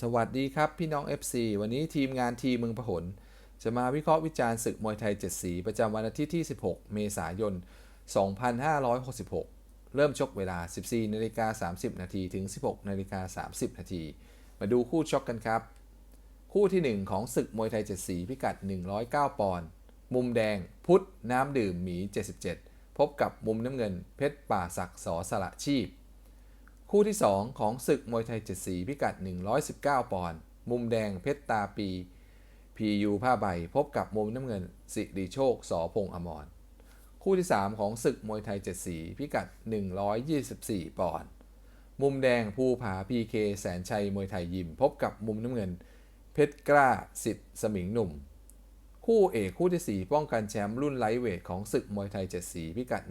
สวัสดีครับ พี่น้อง FC วันนี้ทีมงานทีมเมืองพหล จะมาวิเคราะห์วิจารณ์ศึกมวยไทย 7 สี ประจำวันอาทิตย์ที่ 16 เมษายน 2566 เริ่มชกเวลา 14นาฬิกา30 นาทีถึง 16นาฬิกา30 นาที มาดูคู่ชกกันครับ คู่ที่ 1 ของศึกมวยไทย 7 สี พิกัด 109 ปอนด์มุมแดง พุทธน้ำดื่มหมี 77 พบกับมุมน้ำเงินเพชรป่าศักดิ์สอสละชีพ คู่ที่ 2 ของศึกมวยไทยเจ็ดสีพิกัด 119 ปอนด์มุมแดงเพชรตาปี PU ผ้าใบ พบกับมุมน้ำเงิน สิริโชคสอพงอมร คู่ที่ 3 ของศึกมวยไทยเจ็ดสีพิกัด 124 ปอนด์มุมแดงภูผา PK แสนชัยมวยไทยยิม พบกับมุมน้ำเงิน เพชรกล้าสิทธิ์สมิงหนุ่ม คู่เอกคู่ที่ 4 ป้องกันแชมป์รุ่นไลท์เวทของศึกมวยไทย7สีพิกัด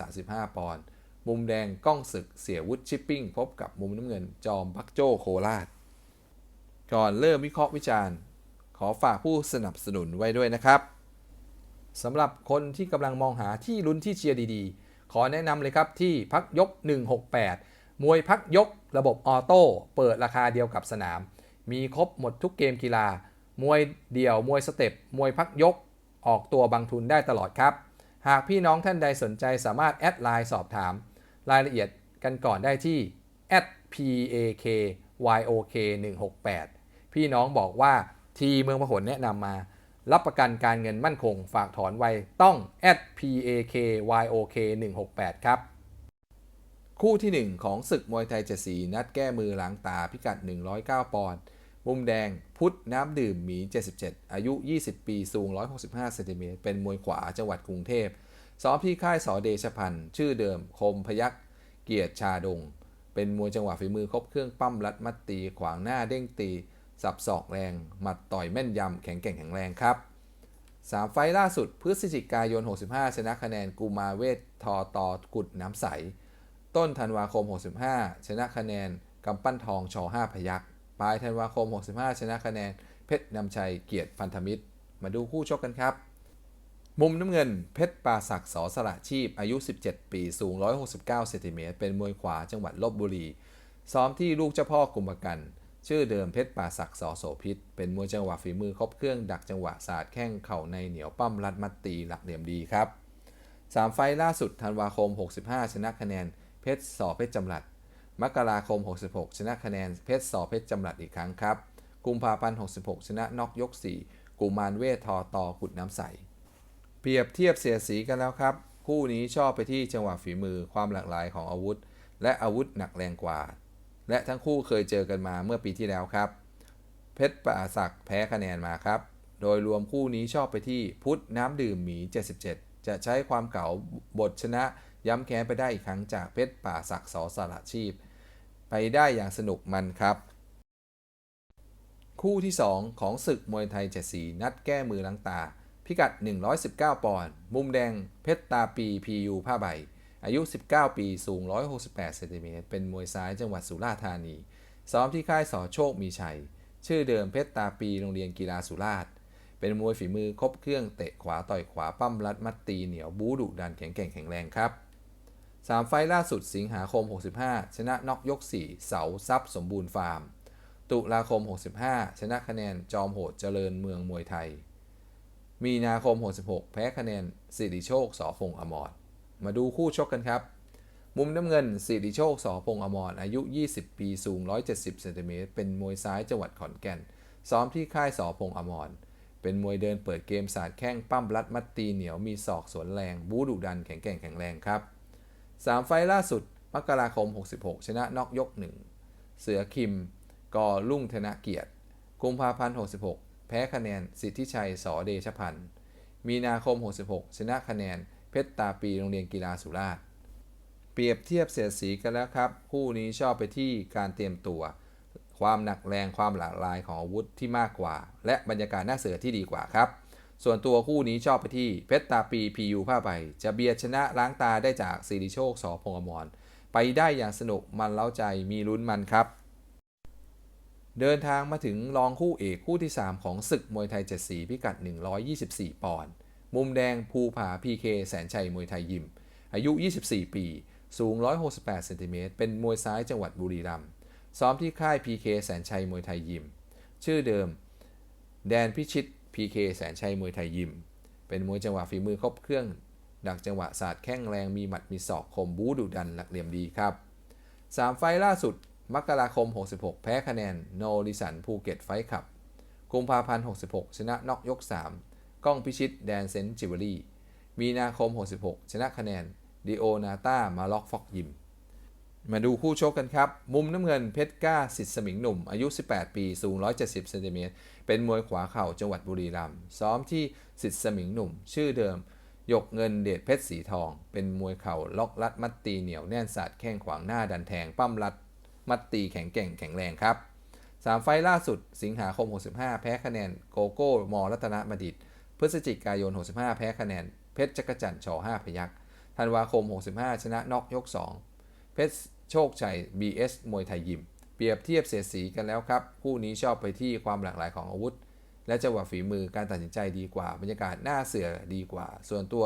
135 ปอนด์ มุมแดงก้องศึกเสียวุฒิชิปปิ้ง พบกับมุมน้ำเงินจอมบักโจโคราช ก่อนเริ่มวิเคราะห์วิจารณ์ ขอฝากผู้สนับสนุนไว้ด้วยนะครับสำหรับคนที่กำลังมองหาที่ลุ้นที่เชียร์ดีๆ ขอแนะนำเลยครับที่พักยก 168 มวยพักยกระบบออโต้เปิดราคาเดียวกับสนาม มีครบหมดทุกเกมกีฬา มวยเดี่ยว มวยสเต็ป มวยพักยก ออกตัวบางทุนได้ตลอดครับ หากพี่น้องท่านใดสนใจสามารถแอดไลน์สอบถาม รายละเอียดกันก่อนได้ที่ @pakyok 168 พี่น้องบอกว่าทีเมืองพหลแนะนำมา รับประกันการเงินมั่นคงฝากถอนไวต้อง @pakyok 168 ครับ คู่ที่ 1 ของศึกมวยไทยเจ็ดสีนัดแก้มือหล้างตาพิกัด 109 ปอนด์มุมแดงพุทธน้ำดื่มหมี 77 อายุ 20 ปี สูง 165 เซนติเมตร เป็นมวยขวาจังหวัดกรุงเทพ ซ้อมที่ค่ายสอเดชพันธ์ชื่อเดิมคมพยักเกียรติชาดง เป็นมวยจังหวะฝีมือครบเครื่องปั้มรัดมัดตีขวางหน้าเด้งตี สับศอกแรง หมัดต่อยแม่นยำแข็งแกร่งแข็งแรงครับ 3 ไฟล่าสุดพฤศจิกายน 65 ชนะคะแนนกูมาเวททอตอกุดน้ำใส ต้นธันวาคม 65 ชนะคะแนนกำปั้นทองชอ5พยักปลายธันวาคม 65 ชนะคะแนนเพชรนำชัยเกียรติพันธมิตร มาดูคู่ชกกันครับ มุมน้ำเงินเพชรปาศักดิ์สอสละชีพ อายุ 17 ปี สูง 169 เซนติเมตร เป็นมวยขวาจังหวัดลบบุรี ซ้อมที่ลูกเจ้าพ่อกุมภกัน ชื่อเดิมเพชรปาศักดิ์สอโสพิษ เป็นมวยจังหวะฝีมือครบเครื่องดักจังหวะศาสตร์แข้งเข่าในเหนียวปั้มรัดมัดตีหลักเหลี่ยมดีครับ 3 ไฟล์ล่าสุดธันวาคม 65 ชนะคะแนน เพชรสอเพชรจำรัด มกราคม 66 ชนะคะแนน เพชรสอเพชรจำรัดอีกครั้งครับ กุมภาพันธ์ 66 ชนะน็อกยก 4 กุมารเวททอตอกุดน้ำใส เปรียบเทียบเสียสีกันแล้วครับ คู่นี้ชอบไปที่จังหวะฝีมือความหลากหลายของอาวุธ และอาวุธหนักแรงกว่า และทั้งคู่เคยเจอกันมาเมื่อปีที่แล้วครับ เพชรป่าศักแพ้คะแนนมาครับ โดยรวมคู่นี้ชอบไปที่พุทธน้ำดื่มหมี 77 จะใช้ความเก่าบทชนะ ย้ำแค้นไปได้อีกครั้งจากเพชรป่าศักสอสละชีพ ไปได้อย่างสนุกมันครับ คู่ที่ 2 ของศึกมวยไทยเจ็ดสีนัดแก้มือลังตา พิกัด 119 ปอนด์ มุมแดงเพชรตาปี PU ผ้าใบ อายุ 19 ปี สูง 168 เซนติเมตร เป็นมวยซ้ายจังหวัดสุราษฎร์ธานี ซ้อมที่ค่ายสอโชคมีชัย ชื่อเดิมเพชรตาปี โรงเรียนกีฬาสุราษฎร์ เป็นมวยฝีมือครบเครื่อง เตะขวาต่อยขวาปั้มรัดมัดตีเหนียวบูดุดันแข็งแกร่งแข็งแรงครับ 3 ไฟล์ล่าสุดสิงหาคม 65 ชนะน็อกยก 4 เสาซับสมบูรณ์ฟาร์ม ตุลาคม 65 ชนะคะแนนจอมโหดเจริญเมืองมวยไทย มีนาคม 66 แพ้คะแนนสิริโชคสอพงอมร มาดูคู่ชกกันครับ มุมน้ำเงินสิริโชคสอพงอมร อายุ 20 ปีสูง 170เซนติเมตรเป็นมวยซ้ายจังหวัดขอนแก่น ซ้อมที่ค่ายสอพงอมร เป็นมวยเดินเปิดเกมสาดแข้งปั้มรัดมัดตีเหนียวมีศอกสวนแรง บูดุดันแข็งแกร่งแข็งแรงครับ 3 ไฟล์ล่าสุด มกราคม 66 ชนะน็อกยก 1 เสือคิมกอลุ่งธนเกียรติกุมภาพันธ์66 แพ้คะแนนสิทธิชัยสอเดชพันธ์ มีนาคม 66 ชนะคะแนน เพชรตาปีโรงเรียนกีฬาสุราษฎร์ เปรียบเทียบเสียดสีกันแล้วครับ คู่นี้ชอบไปที่การเตรียมตัว ความหนักแรงความหลากหลายของอาวุธที่มากกว่า และบรรยากาศน้าเสือที่ดีกว่าครับ ส่วนตัวคู่นี้ชอบไปที่เพชรตาปีพียูผ้าใบ จะเบียดชนะล้างตาได้จากสิริโชคสอพงษ์อมร ไปได้อย่างสนุกมันเล้าใจมีลุ้นมันครับ เดินทางมาถึงรองคู่เอกคู่ที่ 3 ของศึกมวยไทยเจ็ดสีพิกัด 124 ปอนด์ มุมแดงภูผาพีเคแสนชัยมวยไทยยิม อายุ 24 ปี สูง 168เซนติเมตร เป็นมวยซ้ายจังหวัดบุรีรัมย์ ซ้อมที่ค่าย PK แสนชัยมวยไทยยิม ชื่อเดิม แดนพิชิต PK แสนชัยมวยไทยยิม เป็นมวยจังหวะฝีมือครบเครื่อง ดักจังหวะศาสตร์แข้งแรง มีหมัดมีศอกคมบูดุดันหลักเหลี่ยมดีครับ 3 ไฟล่าสุด มกราคม 66 แพ้คะแนน โนริสันภูเก็ตไฟท์ขับกุมภาพันธ์ 66 ชนะน็อกยก 3 ก้องพิชิต แดนเซนจิวเวลรี่ มีนาคม 66 ชนะคะแนนดิโอนาตามาล็อกฟอกยิม มาดูคู่ชกกันครับ มุมน้ำเงินเพชรก้าสิทธิ์สมิงหนุ่ม อายุ 18 ปี สูง 170 เซนติเมตร เป็นมวยขวาเข่าจังหวัดบุรีรัมย์ ซ้อมที่สิทธิ์สมิงหนุ่ม ชื่อเดิม ยกเงินเดชเพชรสีทอง เป็นมวยเข่าล็อกลัดมัดตีเหนียวแน่นสาดแข้งขวางหน้าดันแทงปั้มรัด มัดตีแข็งแกร่งแข็งแรงครับ 3 ไฟล์ล่าสุดสิงหาคม 65 แพ้คะแนนโกโก้ มอรัตนมดิต พฤศจิกายน 65 แพ้คะแนน เพชรจักรจันทร์ช5พยักธันวาคม 65 ชนะน็อกยก 2 เพชรโชคชัย BS มวยไทยยิม เปรียบเทียบเสียสีกันแล้วครับ คู่นี้ชอบไปที่ความหลากหลายของอาวุธ และจังหวะฝีมือการตัดสินใจดีกว่า บรรยากาศหน้าเสือดีกว่า ส่วนตัว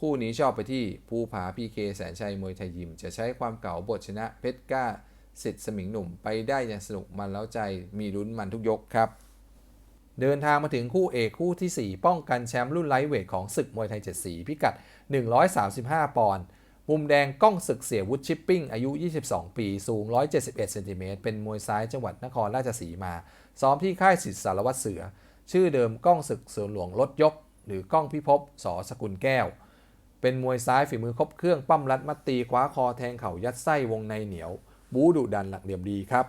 คู่นี้ชอบไปที่ภูผาพีเคแสนชัยมวยไทยยิม จะใช้ความเก่าบทชนะเพชรก้า สิทธิ์สมิงหนุ่มไปได้อย่างสนุกมันแล้วใจมีลุ้นมันทุกยกครับ เดินทางมาถึงคู่เอกคู่ที่ 4 ป้องกันแชมป์รุ่นไลท์เวทของศึกมวยไทย7สีพิกัด 135 ปอนด์มุมแดงก้องศึกเสียวุฒิชิปปิ้ง อายุ 22 ปี สูง 171เซนติเมตรเป็นมวยซ้ายจังหวัดนครราชสีมา ซ้อมที่ค่ายสิทธิสารวัตรเสือ ชื่อเดิมก้องศึกเสือหลวงรถยก หรือก้องพิภพสอสกุลแก้ว เป็นมวยซ้ายฝีมือครบเครื่องปั้มรัดมัดตีคว้าคอแทงเข่ายัดไส้วงในเหนียว บูดุดันหลักเหลี่ยมดีครับ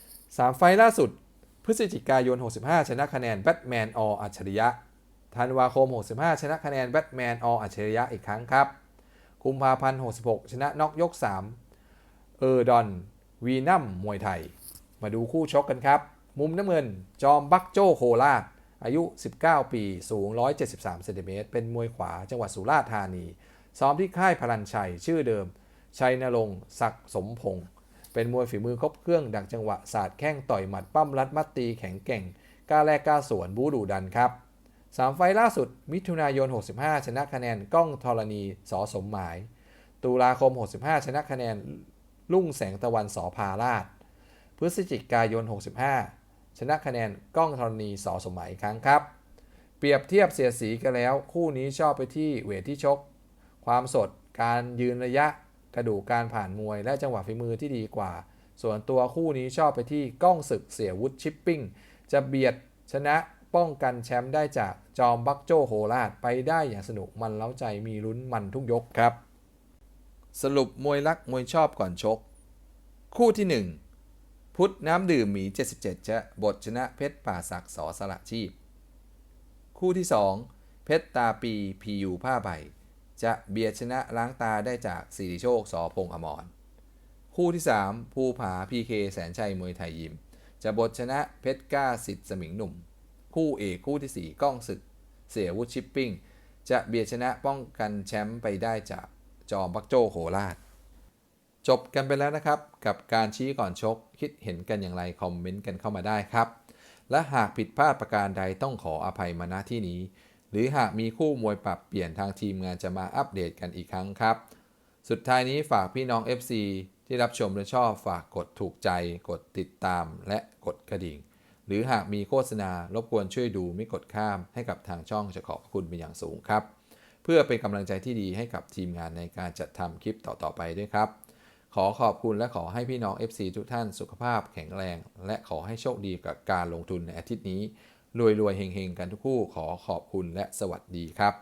3 ไฟล่าสุด พฤศจิกายน 65 ชนะคะแนนแบทแมนออัจฉริยะธันวาคม 65 ชนะคะแนนแบทแมนออัจฉริยะอีกครั้งครับกุมภาพันธ์ 66 ชนะน็อกยก 3 เออร์ดอนวีนัมมวยไทย มาดูคู่ชกกันครับ มุมน้ำเงิน จอมบักโจโคราชอายุ 19 ปี สูง 173 เซนติเมตร เป็นมวยขวา จังหวัดสุราษฎร์ธานี ซ้อมที่ค่ายพลันชัย ชื่อเดิม ชัยนรงศักดิ์สมพงศ์ เป็นมวยฝีมือครบเครื่องดักจังหวะศาสตร์แข้งต่อยหมัดปั้มรัดมัดตีแข็งแกร่งกล้าแลกกล้าสวนบูดูดันครับ3ไฟล่าสุด มิถุนายน 65 ชนะคะแนนก้องธรณีสอสมหมาย ตุลาคม 65 ชนะคะแนนลุ่งแสงตะวันสอพาราช พฤศจิกายน 65 ชนะคะแนนก้องธรณีสอสมหมายครั้งครับ เปรียบเทียบเสียสีกันแล้ว คู่นี้ชอบไปที่เวทที่ชก ความสด การยืนระยะ กระดูกการผ่านมวย และจังหวะฝีมือที่ดีกว่า ส่วนตัวคู่นี้ชอบไปที่ก้องศึกเสียวุฒิชิปปิ้ง จะเบียดชนะป้องกันแชมป์ได้จากจอมบักโจโฮราชไปได้อย่างสนุกมันเล้าใจมีลุ้นมันทุกยกครับ สรุปมวยรักมวยชอบก่อนชก คู่ที่ 1 พุทธน้ำดื่มหมี 77จะบทชนะเพชรป่าศักดิ์สอสละชีพ คู่ที่ 2 เพชรตาปีพียูผ้าใบ จะเบียดชนะล้างตาได้จากสิริโชคสอพงอมร คู่ที่ 3 ภูผาพีเคแสนชัยมวยไทยยิม จะบทชนะเพชรก้าสิทธิ์สมิงหนุ่ม คู่เอกคู่ที่ 4 ก้องศึก เสียวุฒิชิปปิ้ง จะเบียดชนะป้องกันแชมป์ไปได้จากจอมบักโจโคราช จบกันไปแล้วนะครับ กับการชี้ก่อนชกคิดเห็นกันอย่างไรคอมเมนต์กันเข้ามาได้ครับ และหากผิดพลาดประการใดต้องขออภัยมาณที่นี้ รือหากมีคู่มวยปรับเปลี่ยนทางทีมงานจะมาอัปเดตกันอีกครั้งครับ สุดท้ายนี้ฝากพี่น้อง FC ที่รับชมและชอบฝากกดถูกใจ กดติดตามและกดกระดิ่ง หรือหากมีโฆษณารบกวนช่วยดูไม่กดข้ามให้กับทางช่องจะขอบคุณเป็นอย่างสูงครับ เพื่อเป็นกำลังใจที่ดีให้กับทีมงานในการจัดทำคลิปต่อๆไปด้วยครับ ขอขอบคุณและขอให้พี่น้อง FC ทุกท่านสุขภาพแข็งแรง และขอให้โชคดีกับการลงทุนในอาทิตย์นี้ รวยๆเฮงๆ กันทุกคู่ขอขอบคุณและสวัสดีครับ